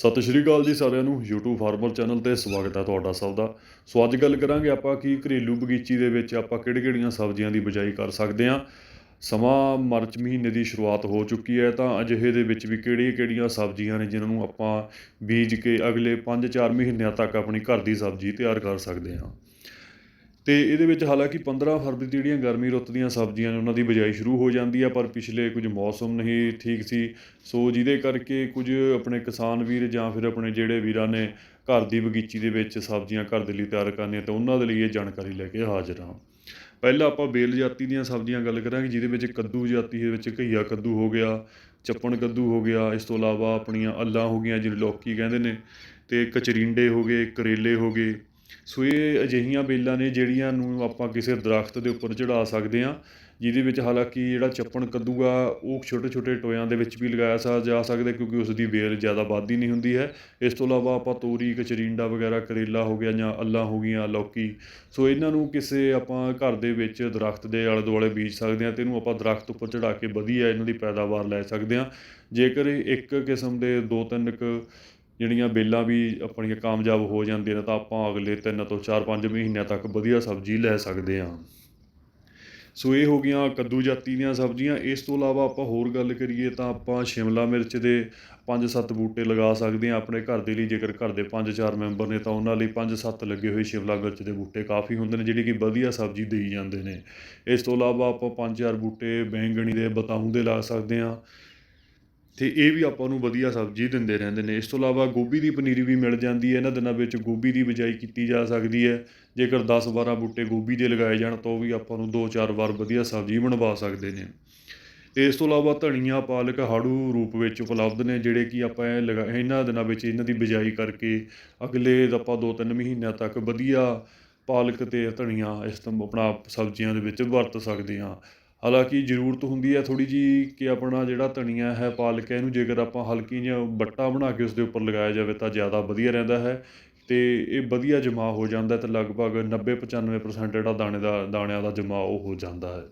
ਸਤਿ ਸ਼੍ਰੀ ਅਕਾਲ ਜੀ ਸਾਰਿਆਂ ਨੂੰ, YouTube ਫਾਰਮਰ ਚੈਨਲ ਤੇ ਸਵਾਗਤ ਹੈ ਤੁਹਾਡਾ ਸਭ ਦਾ। ਸੋ ਅੱਜ ਗੱਲ ਕਰਾਂਗੇ ਆਪਾਂ ਕਿ ਘਰੇਲੂ ਬਗੀਚੀ ਦੇ ਵਿੱਚ ਆਪਾਂ ਕਿਹੜੀ-ਕਿਹੜੀਆਂ ਸਬਜ਼ੀਆਂ ਦੀ ਬਿਜਾਈ ਕਰ ਸਕਦੇ ਹਾਂ। ਸਮਾਂ ਮਾਰਚ ਮਹੀਨੇ ਦੀ ਸ਼ੁਰੂਆਤ ਹੋ ਚੁੱਕੀ ਹੈ ਤਾਂ ਅਜਿਹੇ ਦੇ ਵਿੱਚ ਵੀ ਕਿਹੜੀਆਂ-ਕਿਹੜੀਆਂ ਸਬਜ਼ੀਆਂ ਨੇ ਜਿਨ੍ਹਾਂ ਨੂੰ ਆਪਾਂ ਬੀਜ ਕੇ ਅਗਲੇ 5-4 ਮਹੀਨਿਆਂ ਤੱਕ ਆਪਣੀ ਘਰ ਦੀ ਸਬਜ਼ੀ ਤਿਆਰ ਕਰ ਸਕਦੇ ਹਾਂ। ਅਤੇ ਇਹਦੇ ਵਿੱਚ ਹਾਲਾਂਕਿ 15 ਫਰਵਰੀ ਦੀ ਜਿਹੜੀਆਂ ਗਰਮੀ ਰੁੱਤ ਦੀਆਂ ਸਬਜ਼ੀਆਂ ਨੇ ਉਹਨਾਂ ਦੀ ਬਿਜਾਈ ਸ਼ੁਰੂ ਹੋ ਜਾਂਦੀ ਹੈ ਪਰ ਪਿਛਲੇ ਕੁਝ ਮੌਸਮ ਨਹੀਂ ਠੀਕ ਸੀ। ਸੋ ਜਿਹਦੇ ਕਰਕੇ ਕੁਝ ਆਪਣੇ ਕਿਸਾਨ ਵੀਰ ਜਾਂ ਫਿਰ ਆਪਣੇ ਜਿਹੜੇ ਵੀਰਾਂ ਨੇ ਘਰ ਦੀ ਬਗੀਚੀ ਦੇ ਵਿੱਚ ਸਬਜ਼ੀਆਂ ਘਰ ਦੇ ਲਈ ਤਿਆਰ ਕਰਨੀਆਂ ਤਾਂ ਉਹਨਾਂ ਦੇ ਲਈ ਇਹ ਜਾਣਕਾਰੀ ਲੈ ਕੇ ਹਾਜ਼ਰ ਹਾਂ। ਪਹਿਲਾਂ ਆਪਾਂ ਬੇਲ ਜਾਤੀ ਦੀਆਂ ਸਬਜ਼ੀਆਂ ਗੱਲ ਕਰਾਂਗੇ, ਜਿਹਦੇ ਵਿੱਚ ਕੱਦੂ ਜਾਤੀ ਦੇ ਵਿੱਚ ਘਈਆ ਕੱਦੂ ਹੋ ਗਿਆ, ਚੱਪਣ ਕੱਦੂ ਹੋ ਗਿਆ, ਇਸ ਤੋਂ ਇਲਾਵਾ ਆਪਣੀਆਂ ਅੱਲਾਂ ਹੋ ਗਈਆਂ, ਜਿਹਨੂੰ ਲੌਕੀ ਕਹਿੰਦੇ ਨੇ, ਤੇ ਕਚਰੀਂਡੇ ਹੋ ਗਏ, ਕਰੇਲੇ ਹੋ ਗਏ। ਸੋ ਇਹ ਅਜਿਹੀਆਂ ਬੇਲਾਂ ਨੇ ਜਿਹੜੀਆਂ ਨੂੰ ਆਪਾਂ ਕਿਸੇ ਦਰਖਤ ਦੇ ਉੱਪਰ ਚੜਾ ਸਕਦੇ ਹਾਂ, ਜਿਹਦੇ ਵਿੱਚ ਹਾਲਾਂਕਿ ਜਿਹੜਾ ਚੱਪਣ ਕੱਦੂ ਆ ਉਹ ਛੋਟੇ ਛੋਟੇ ਟੋਇਆਂ ਦੇ ਵਿੱਚ ਵੀ ਲਗਾਇਆ ਸਾ, ਜਾ ਸਕਦਾ ਕਿਉਂਕਿ ਉਸ ਦੀ ਬੇਲ ਜ਼ਿਆਦਾ ਵੱਧਦੀ ਨਹੀਂ ਹੁੰਦੀ ਹੈ। ਇਸ ਤੋਂ ਇਲਾਵਾ ਆਪਾਂ ਤੋਰੀ, ਕਚਰੀਂਡਾ ਵਗੈਰਾ, ਕਰੇਲਾ ਹੋ ਗਿਆ ਜਾਂ ਅੱਲਾਂ ਹੋ ਗਈਆਂ, ਲੌਕੀ। ਸੋ ਇਹਨਾਂ ਨੂੰ ਕਿਸੇ ਆਪਾਂ ਘਰ ਦੇ ਵਿੱਚ ਦਰਖਤ ਦੇ ਆਲੇ ਦੁਆਲੇ ਬੀਜ ਸਕਦੇ ਹਾਂ ਤੇ ਇਹਨੂੰ ਆਪਾਂ ਦਰਖਤ ਉੱਪਰ ਚੜਾ ਕੇ ਵਧੀਆ ਇਹਨਾਂ ਦੀ ਪੈਦਾਵਾਰ ਲੈ ਸਕਦੇ ਹਾਂ। ਜੇਕਰ ਇੱਕ ਕਿਸਮ ਦੇ ਦੋ ਤਿੰਨ ਕੁ ਜਿਹੜੀਆਂ ਬੇਲਾਂ ਵੀ ਆਪਣੀਆਂ ਕਾਮਯਾਬ ਹੋ ਜਾਂਦੀਆਂ ਨੇ ਤਾਂ ਆਪਾਂ ਅਗਲੇ ਤਿੰਨ ਤੋਂ 4-5 ਮਹੀਨਿਆਂ ਤੱਕ ਵਧੀਆ ਸਬਜ਼ੀ ਲੈ ਸਕਦੇ ਹਾਂ। ਸੋ ਇਹ ਹੋ ਗਈਆਂ ਕੱਦੂ ਜਾਤੀ ਦੀਆਂ ਸਬਜ਼ੀਆਂ। ਇਸ ਤੋਂ ਇਲਾਵਾ ਆਪਾਂ ਹੋਰ ਗੱਲ ਕਰੀਏ ਤਾਂ ਆਪਾਂ ਸ਼ਿਮਲਾ ਮਿਰਚ ਦੇ 5-7 ਬੂਟੇ ਲਗਾ ਸਕਦੇ ਹਾਂ ਆਪਣੇ ਘਰ ਦੇ ਲਈ। ਜੇਕਰ ਘਰ ਦੇ 5-4 ਮੈਂਬਰ ਨੇ ਤਾਂ ਉਹਨਾਂ ਲਈ 5-7 ਲੱਗੇ ਹੋਏ ਸ਼ਿਮਲਾ ਮਿਰਚ ਦੇ ਬੂਟੇ ਕਾਫੀ ਹੁੰਦੇ ਨੇ, ਜਿਹੜੀ ਕਿ ਵਧੀਆ ਸਬਜ਼ੀ ਦੇਈ ਜਾਂਦੇ ਨੇ। ਇਸ ਤੋਂ ਇਲਾਵਾ ਆਪਾਂ 5-4 ਬੂਟੇ ਬੈਂਗਣੀ ਦੇ ਬਤਾਊਂ ਦੇ ਲਾ ਸਕਦੇ ਹਾਂ। ਅਤੇ ਇਹ ਵੀ ਆਪਾਂ ਨੂੰ ਵਧੀਆ ਸਬਜ਼ੀ ਦਿੰਦੇ ਰਹਿੰਦੇ ਨੇ। ਇਸ ਤੋਂ ਇਲਾਵਾ ਗੋਭੀ ਦੀ ਪਨੀਰੀ ਵੀ ਮਿਲ ਜਾਂਦੀ ਹੈ। ਇਹਨਾਂ ਦਿਨਾਂ ਵਿੱਚ ਗੋਭੀ ਦੀ ਬਿਜਾਈ ਕੀਤੀ ਜਾ ਸਕਦੀ ਹੈ। ਜੇਕਰ ਦਸ ਬਾਰਾਂ ਬੂਟੇ ਗੋਭੀ ਦੇ ਲਗਾਏ ਜਾਣ, ਤਾਂ ਉਹ ਵੀ ਆਪਾਂ ਨੂੰ 2-4 ਵਾਰ ਵਧੀਆ ਸਬਜ਼ੀ ਬਣਵਾ ਸਕਦੇ ਨੇ। ਤੇ ਇਸ ਤੋਂ ਇਲਾਵਾ ਧਨੀਆ, ਪਾਲਕ, ਹਾੜੂ ਰੂਪ ਵਿੱਚ ਉਪਲਬਧ ਨੇ, ਜਿਹੜੇ ਕਿ ਆਪਾਂ ਇਹ ਲਗਾ, ਇਹਨਾਂ ਦਿਨਾਂ ਵਿੱਚ ਇਹਨਾਂ ਦੀ ਬਿਜਾਈ ਕਰਕੇ ਅਗਲੇ ਆਪਾਂ 2-3 ਮਹੀਨਿਆਂ ਤੱਕ ਵਧੀਆ ਪਾਲਕ ਤੇ ਧਨੀਆ ਇਸ ਤੋਂ ਆਪਣਾ ਸਬਜ਼ੀਆਂ ਦੇ ਵਿੱਚ ਵਰਤ ਸਕਦੇ ਹਾਂ। ਹਾਲਾਂਕਿ ਜ਼ਰੂਰਤ ਹੁੰਦੀ ਹੈ ਥੋੜ੍ਹੀ ਜਿਹੀ ਕਿ ਆਪਣਾ ਜਿਹੜਾ ਧਨੀਆ ਹੈ, ਪਾਲਕ ਹੈ, ਇਹਨੂੰ ਜੇਕਰ ਆਪਾਂ ਹਲਕੀ ਜਿਹਾ ਬੱਟਾ ਬਣਾ ਕੇ ਉਸ ਦੇ ਉੱਪਰ ਲਗਾਇਆ ਜਾਵੇ ਤਾਂ ਜ਼ਿਆਦਾ ਵਧੀਆ ਰਹਿੰਦਾ ਹੈ ਅਤੇ ਇਹ ਵਧੀਆ ਜਮਾ ਹੋ ਜਾਂਦਾ ਤੇ ਲਗਭਗ 90-95% ਜਿਹੜਾ ਦਾਣੇ ਦਾ, ਦਾਣਿਆਂ ਦਾ ਜਮਾ ਉਹ ਹੋ ਜਾਂਦਾ ਹੈ।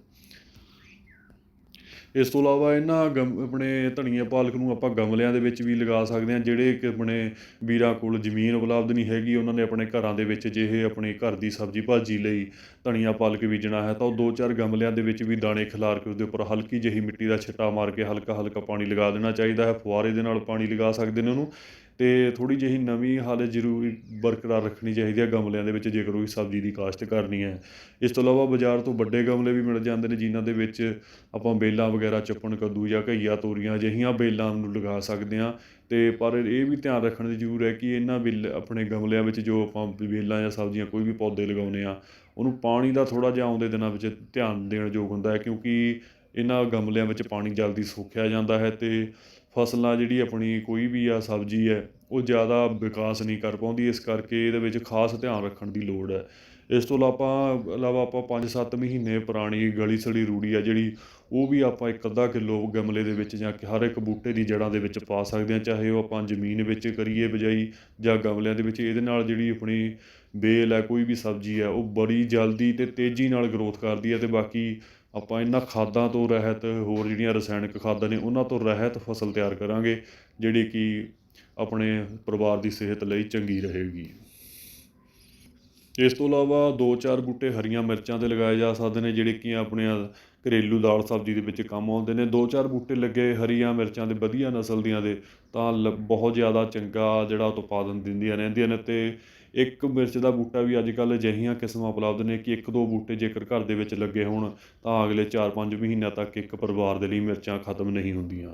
ਇਸ ਤੋਂ ਇਲਾਵਾ ਇਹਨਾਂ ਗਮ, ਆਪਣੇ ਧਨੀਆ, ਪਾਲਕ ਨੂੰ ਆਪਾਂ ਗਮਲਿਆਂ ਦੇ ਵਿੱਚ ਵੀ ਲਗਾ ਸਕਦੇ ਹਾਂ, ਜਿਹੜੇ ਕਿ ਆਪਣੇ ਵੀਰਾਂ ਕੋਲ ਜ਼ਮੀਨ ਉਪਲਬਧ ਨਹੀਂ ਹੈਗੀ, ਉਹਨਾਂ ਨੇ ਆਪਣੇ ਘਰਾਂ ਦੇ ਵਿੱਚ ਜੇ ਇਹ ਆਪਣੀ ਘਰ ਦੀ ਸਬਜ਼ੀ ਭਾਜੀ ਲਈ ਧਨੀਆ ਪਾਲਕ ਬੀਜਣਾ ਹੈ ਤਾਂ ਉਹ ਦੋ ਚਾਰ ਗਮਲਿਆਂ ਦੇ ਵਿੱਚ ਵੀ ਦਾਣੇ ਖਿਲਾਰ ਕੇ ਉਸਦੇ ਉੱਪਰ ਹਲਕੀ ਜਿਹੀ ਮਿੱਟੀ ਦਾ ਛਿੱਟਾ ਮਾਰ ਕੇ ਹਲਕਾ ਹਲਕਾ ਪਾਣੀ ਲਗਾ ਦੇਣਾ ਚਾਹੀਦਾ ਹੈ ਫੁਆਰੇ ਦੇ ਨਾਲ ਪਾਣੀ ਲਗਾ ਸਕਦੇ ਨੇ ਉਹਨੂੰ ਤੇ ਥੋੜੀ ਜਿਹੀ ਨਵੀਂ ਹਾਲਤ ਜ਼ਰੂਰੀ ਬਰਕਰਾਰ ਰੱਖਣੀ ਚਾਹੀਦੀ ਹੈ ਗਮਲਿਆਂ ਦੇ ਵਿੱਚ, ਜੇਕਰ ਕੋਈ ਸਬਜ਼ੀ ਦੀ ਕਾਸ਼ਤ ਕਰਨੀ ਹੈ। ਇਸ ਤੋਂ ਇਲਾਵਾ ਬਾਜ਼ਾਰ ਤੋਂ ਵੱਡੇ ਗਮਲੇ ਵੀ ਮਿਲ ਜਾਂਦੇ ਨੇ ਜਿਨ੍ਹਾਂ ਦੇ ਵਿੱਚ ਆਪਾਂ ਬੇਲਾਂ ਵਗੈਰਾ, ਚੱਪਣ, ਕੱਦੂ ਜਾਂ ਘਈਆ, ਤੋਰੀਆਂ ਅਜਿਹੀਆਂ ਬੇਲਾਂ ਨੂੰ ਲਗਾ ਸਕਦੇ ਹਾਂ। ਅਤੇ ਪਰ ਇਹ ਵੀ ਧਿਆਨ ਰੱਖਣ ਦੀ ਜ਼ਰੂਰ ਹੈ ਕਿ ਇਹਨਾਂ ਵੇਲ ਆਪਣੇ ਗਮਲਿਆਂ ਵਿੱਚ ਜੋ ਆਪਾਂ ਵੇਲਾਂ ਜਾਂ ਸਬਜ਼ੀਆਂ ਕੋਈ ਵੀ ਪੌਦੇ ਲਗਾਉਂਦੇ ਹਾਂ, ਉਹਨੂੰ ਪਾਣੀ ਦਾ ਥੋੜ੍ਹਾ ਜਿਹਾ ਆਉਂਦੇ ਦਿਨਾਂ ਵਿੱਚ ਧਿਆਨ ਦੇਣ ਯੋਗ ਹੁੰਦਾ ਹੈ ਕਿਉਂਕਿ ਇਹਨਾਂ ਗਮਲਿਆਂ ਵਿੱਚ ਪਾਣੀ ਜਲਦੀ ਸੁੱਕਿਆ ਜਾਂਦਾ ਹੈ ਅਤੇ ਫਸਲਾਂ ਜਿਹੜੀ ਆਪਣੀ ਕੋਈ ਵੀ ਆ ਸਬਜ਼ੀ ਹੈ, ਉਹ ਜ਼ਿਆਦਾ ਵਿਕਾਸ ਨਹੀਂ ਕਰ ਪਾਉਂਦੀ, ਇਸ ਕਰਕੇ ਇਹਦੇ ਵਿੱਚ ਖਾਸ ਧਿਆਨ ਰੱਖਣ ਦੀ ਲੋੜ ਹੈ। ਇਸ ਤੋਂ ਇਲਾਵਾ ਇਲਾਵਾ ਆਪਾਂ 5-7 ਮਹੀਨੇ ਪੁਰਾਣੀ ਗਲੀ ਸੜੀ ਰੂੜੀ ਆ ਜਿਹੜੀ, ਉਹ ਵੀ ਆਪਾਂ ਇੱਕ ਅੱਧਾ ਕਿਲੋ ਗਮਲੇ ਦੇ ਵਿੱਚ ਜਾਂ ਹਰ ਇੱਕ ਬੂਟੇ ਦੀ ਜੜ੍ਹਾਂ ਦੇ ਵਿੱਚ ਪਾ ਸਕਦੇ ਹਾਂ, ਚਾਹੇ ਉਹ ਆਪਾਂ ਜ਼ਮੀਨ ਵਿੱਚ ਕਰੀਏ ਬਜਾਈ ਜਾਂ ਗਮਲਿਆਂ ਦੇ ਵਿੱਚ। ਇਹਦੇ ਨਾਲ ਜਿਹੜੀ ਆਪਣੀ ਬੇਲ ਹੈ ਕੋਈ ਵੀ ਸਬਜ਼ੀ ਹੈ ਉਹ ਬੜੀ ਜਲਦੀ ਤੇ ਤੇਜ਼ੀ ਨਾਲ ਗਰੋਥ ਕਰਦੀ ਹੈ ਤੇ ਬਾਕੀ ਆਪਾਂ ਇਹਨਾਂ ਖਾਦਾਂ ਤੋਂ ਰਹਿਤ, ਹੋਰ ਜਿਹੜੀਆਂ ਰਸਾਇਣਿਕ ਖਾਦਾਂ ਨੇ, ਉਹਨਾਂ ਤੋਂ ਰਹਿਤ ਫਸਲ ਤਿਆਰ ਕਰਾਂਗੇ, ਜਿਹੜੀ ਕਿ ਆਪਣੇ ਪਰਿਵਾਰ ਦੀ ਸਿਹਤ ਲਈ ਚੰਗੀ ਰਹੇਗੀ। ਇਸ ਤੋਂ ਇਲਾਵਾ ਦੋ ਚਾਰ ਬੂਟੇ ਹਰੀਆਂ ਮਿਰਚਾਂ ਦੇ ਲਗਾਏ ਜਾ ਸਕਦੇ ਨੇ, ਜਿਹੜੇ ਕਿ ਆਪਣੇ ਘਰੇਲੂ ਦਾਲ ਸਬਜ਼ੀ ਦੇ ਵਿੱਚ ਕੰਮ ਆਉਂਦੇ ਨੇ। ਦੋ ਚਾਰ ਬੂਟੇ ਲੱਗੇ ਹਰੀਆਂ ਮਿਰਚਾਂ ਦੇ ਵਧੀਆ ਨਸਲ ਦੀਆਂ ਦੇ, ਤਾਂ ਲ- ਬਹੁਤ ਜ਼ਿਆਦਾ ਚੰਗਾ ਜਿਹੜਾ ਉਤਪਾਦਨ ਦਿੰਦੀਆਂ ਰਹਿੰਦੀਆਂ ਨੇ ਤੇ ਇੱਕ ਮਿਰਚ ਦਾ ਬੂਟਾ ਵੀ ਅੱਜ ਕੱਲ੍ਹ ਅਜਿਹੀਆਂ ਕਿਸਮਾਂ ਉਪਲਬਧ ਨੇ ਕਿ ਇੱਕ ਦੋ ਬੂਟੇ ਜੇਕਰ ਘਰ ਦੇ ਵਿੱਚ ਲੱਗੇ ਹੋਣ, ਤਾਂ ਅਗਲੇ 4-5 ਮਹੀਨਿਆਂ ਤੱਕ ਇੱਕ ਪਰਿਵਾਰ ਦੇ ਲਈ ਮਿਰਚਾਂ ਖਤਮ ਨਹੀਂ ਹੁੰਦੀਆਂ।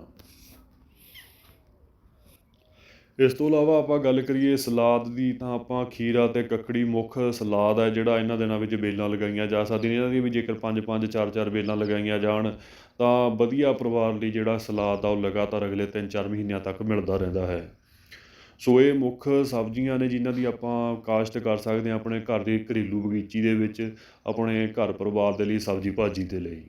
ਇਸ ਤੋਂ ਇਲਾਵਾ ਆਪਾਂ ਗੱਲ ਕਰੀਏ ਸਲਾਦ ਦੀ, ਤਾਂ ਆਪਾਂ ਖੀਰਾ ਅਤੇ ਕੱਕੜੀ ਮੁੱਖ ਸਲਾਦ ਹੈ ਜਿਹੜਾ ਇਹਨਾਂ ਦਿਨਾਂ ਵਿੱਚ ਬੇਲਾਂ ਲਗਾਈਆਂ ਜਾ ਸਕਦੀਆਂ ਨੇ। ਇਹਨਾਂ ਦੀ ਵੀ ਜੇਕਰ ਪੰਜ ਪੰਜ, ਚਾਰ ਚਾਰ ਵੇਲਾਂ ਲਗਾਈਆਂ ਜਾਣ, ਤਾਂ ਵਧੀਆ ਪਰਿਵਾਰ ਲਈ ਜਿਹੜਾ ਸਲਾਦ ਆ, ਉਹ ਲਗਾਤਾਰ ਅਗਲੇ 3-4 ਮਹੀਨਿਆਂ ਤੱਕ ਮਿਲਦਾ ਰਹਿੰਦਾ ਹੈ। ਸੋ ਇਹ ਮੁੱਖ ਸਬਜ਼ੀਆਂ ਨੇ ਜਿਨ੍ਹਾਂ ਦੀ ਆਪਾਂ ਕਾਸ਼ਤ ਕਰ ਸਕਦੇ ਹਾਂ ਆਪਣੇ ਘਰ ਦੇ ਘਰੇਲੂ ਬਗੀਚੀ ਦੇ ਵਿੱਚ, ਆਪਣੇ ਘਰ ਪਰਿਵਾਰ ਦੇ ਲਈ, ਸਬਜ਼ੀ ਭਾਜੀ ਦੇ ਲਈ।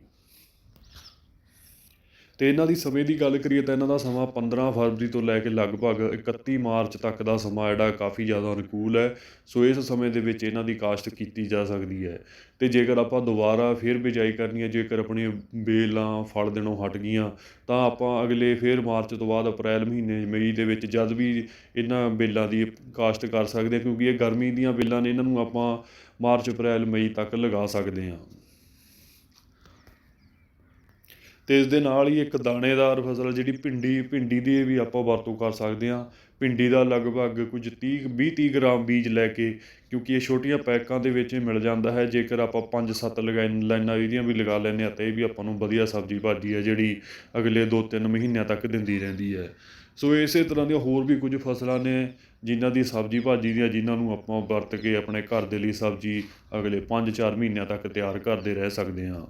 ਅਤੇ ਇਹਨਾਂ ਦੀ ਸਮੇਂ ਦੀ ਗੱਲ ਕਰੀਏ ਤਾਂ ਇਹਨਾਂ ਦਾ ਸਮਾਂ 15 ਫਰਵਰੀ ਤੋਂ ਲੈ ਕੇ ਲਗਭਗ 31 ਮਾਰਚ ਤੱਕ ਦਾ ਸਮਾਂ ਜਿਹੜਾ ਕਾਫੀ ਜ਼ਿਆਦਾ ਅਨੁਕੂਲ ਹੈ। ਸੋ ਇਸ ਸਮੇਂ ਦੇ ਵਿੱਚ ਇਹਨਾਂ ਦੀ ਕਾਸ਼ਤ ਕੀਤੀ ਜਾ ਸਕਦੀ ਹੈ। ਅਤੇ ਜੇਕਰ ਆਪਾਂ ਦੁਬਾਰਾ ਫਿਰ ਬਿਜਾਈ ਕਰਨੀ ਹੈ, ਜੇਕਰ ਆਪਣੀਆਂ ਬੇਲਾਂ, ਫਲ ਦੇਣੋਂ ਹਟ ਗਈਆਂ, ਤਾਂ ਆਪਾਂ ਅਗਲੇ ਫਿਰ ਮਾਰਚ ਤੋਂ ਬਾਅਦ ਅਪ੍ਰੈਲ ਮਹੀਨੇ, ਮਈ ਦੇ ਵਿੱਚ ਜਦ ਵੀ ਇਹਨਾਂ ਬੇਲਾਂ ਦੀ ਕਾਸ਼ਤ ਕਰ ਸਕਦੇ ਹਾਂ, ਕਿਉਂਕਿ ਇਹ ਗਰਮੀ ਦੀਆਂ ਬੇਲਾਂ ਨੇ, ਇਹਨਾਂ ਨੂੰ ਆਪਾਂ ਮਾਰਚ, ਅਪ੍ਰੈਲ, ਮਈ ਤੱਕ ਲਗਾ ਸਕਦੇ ਹਾਂ। ਅਤੇ ਇਸ ਦੇ ਨਾਲ ਹੀ ਇੱਕ ਦਾਣੇਦਾਰ ਫਸਲ, ਜਿਹੜੀ ਭਿੰਡੀ ਭਿੰਡੀ ਦੀ ਵੀ ਆਪਾਂ ਵਰਤੋਂ ਕਰ ਸਕਦੇ ਹਾਂ। ਭਿੰਡੀ ਦਾ ਲਗਭਗ ਕੁਝ 30 20 30 ਗ੍ਰਾਮ ਬੀਜ ਲੈ ਕੇ, ਕਿਉਂਕਿ ਇਹ ਛੋਟੀਆਂ ਪੈਕਾਂ ਦੇ ਵਿੱਚ ਮਿਲ ਜਾਂਦਾ ਹੈ। ਜੇਕਰ ਆਪਾਂ 5-7 ਲਗਾਈ, ਲਾਈਨਾਂ ਇਹਦੀਆਂ ਵੀ ਲਗਾ ਲੈਂਦੇ ਹਾਂ, ਤਾਂ ਇਹ ਵੀ ਆਪਾਂ ਨੂੰ ਵਧੀਆ ਸਬਜ਼ੀ ਭਾਜੀ ਹੈ, ਜਿਹੜੀ ਅਗਲੇ 2-3 ਮਹੀਨਿਆਂ ਤੱਕ ਦਿੰਦੀ ਰਹਿੰਦੀ ਹੈ। ਸੋ ਇਸੇ ਤਰ੍ਹਾਂ ਦੀਆਂ ਹੋਰ ਵੀ ਕੁਝ ਫਸਲਾਂ ਨੇ, ਜਿਨ੍ਹਾਂ ਦੀ ਸਬਜ਼ੀ ਭਾਜੀ ਦੀਆਂ, ਜਿਨ੍ਹਾਂ ਨੂੰ ਆਪਾਂ ਵਰਤ ਕੇ ਆਪਣੇ ਘਰ ਦੇ ਲਈ ਸਬਜ਼ੀ ਅਗਲੇ 5-4 ਮਹੀਨਿਆਂ ਤੱਕ ਤਿਆਰ ਕਰਦੇ ਰਹਿ ਸਕਦੇ ਹਾਂ।